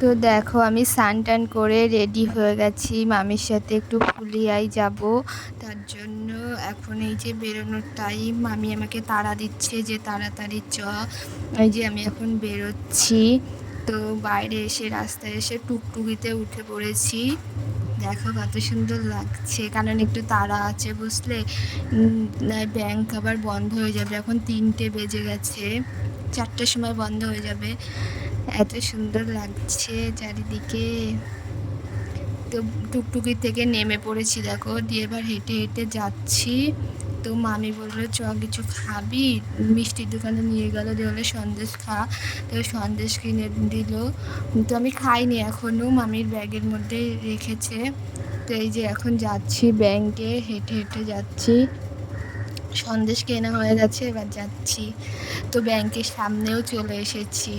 তো দেখো আমি স্নান টান করে রেডি হয়ে গেছি। মামির সাথে একটু ফুলিয়াই যাব। তার জন্য এখন এই যে বেরোনোর টাইম মামি আমাকে তাড়া দিচ্ছে যে তাড়াতাড়ি চ। এই যে আমি এখন বেরোচ্ছি। তো বাইরে এসে রাস্তায় এসে টুকটুকিতে উঠে পড়েছি। দেখো কত সুন্দর লাগছে। কারণ একটু তাড়া আছে বুঝলে? ব্যাংক আবার বন্ধ হয়ে যাবে। এখন তিনটে বেজে গেছে। চারটের সময় বন্ধ হয়ে যাবে। এত সুন্দর লাগছে চারিদিকে। তো টুকটুকি থেকে নেমে পড়েছি, দেখো। দিয়ে এবার হেঁটে হেঁটে যাচ্ছি। তো মামি বলল, চ, কিছু খাবি? মিষ্টির দোকানে নিয়ে গেল, দিয়ে বলে সন্দেশ খা। তো সন্দেশ কিনে দিল। তো আমি খাইনি এখনও মামির ব্যাগের মধ্যে রেখেছে। তো এই যে এখন যাচ্ছি ব্যাংকে, হেঁটে হেঁটে যাচ্ছি। সন্দেশ কেনা হয়ে গেছে, এবার যাচ্ছি। তো ব্যাংকের সামনেও চলে এসেছি।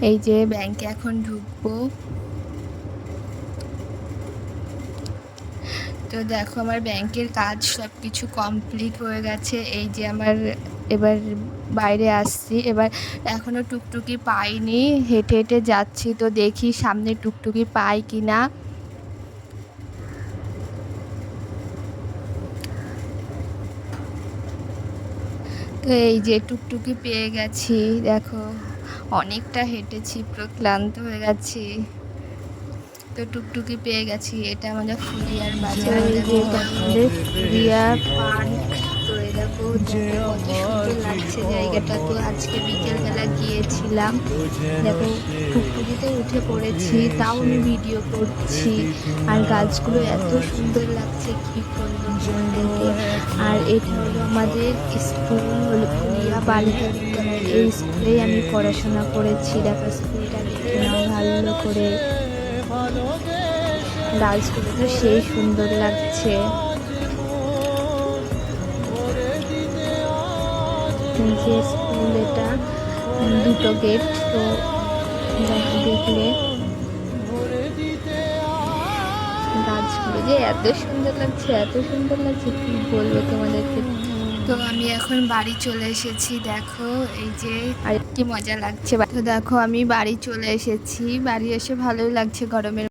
এই যে ব্যাংকে এখন ঢুকবো। তো দেখো আমার ব্যাংকের কাজ সব কিছু কমপ্লিট হয়ে গেছে। এই যে আমার এবার বাইরে আসছি। এবার এখনও টুকটুকি পাইনি। হেঁটে হেঁটে যাচ্ছি। তো দেখি সামনে টুকটুকি পাই কি না তো এই যে টুকটুকি পেয়ে গেছি দেখো। অনেকটা হেঁটেছি পুরো ক্লান্ত হয়ে গেছি। তো টুকটুকি পেয়ে গেছি এটা আমাদের ফুলিয়ার বাজার। দেখো আমাদের ফুলিয়ার পার্ক। তো দেখো কত সুন্দর লাগছে জায়গাটা তো আজকে বিকেলবেলা গিয়েছিলাম। দেখো টুকটুকিতে উঠে পড়েছি তাও আমি ভিডিও করছি। আর গাছগুলো এত সুন্দর লাগছে কি করব আর এটা হলো আমাদের স্কুল বালিকা এই স্কুলেই আমি পড়াশোনা করেছি, দেখো স্কুলটা ভালো করে। গাছগুলো তো সেই সুন্দর লাগছে। যে স্কুল এটা, দুটো গেট তো দেখো দেখলে। গাছগুলো যে এত সুন্দর লাগছে, এত সুন্দর লাগছে, কি বলব তোমাদেরকে? তো আমি এখন বাড়ি চলে এসেছি দেখো এই যে আর কি মজা লাগছে। তো দেখো আমি বাড়ি চলে এসেছি বাড়ি এসে ভালোই লাগছে গরমের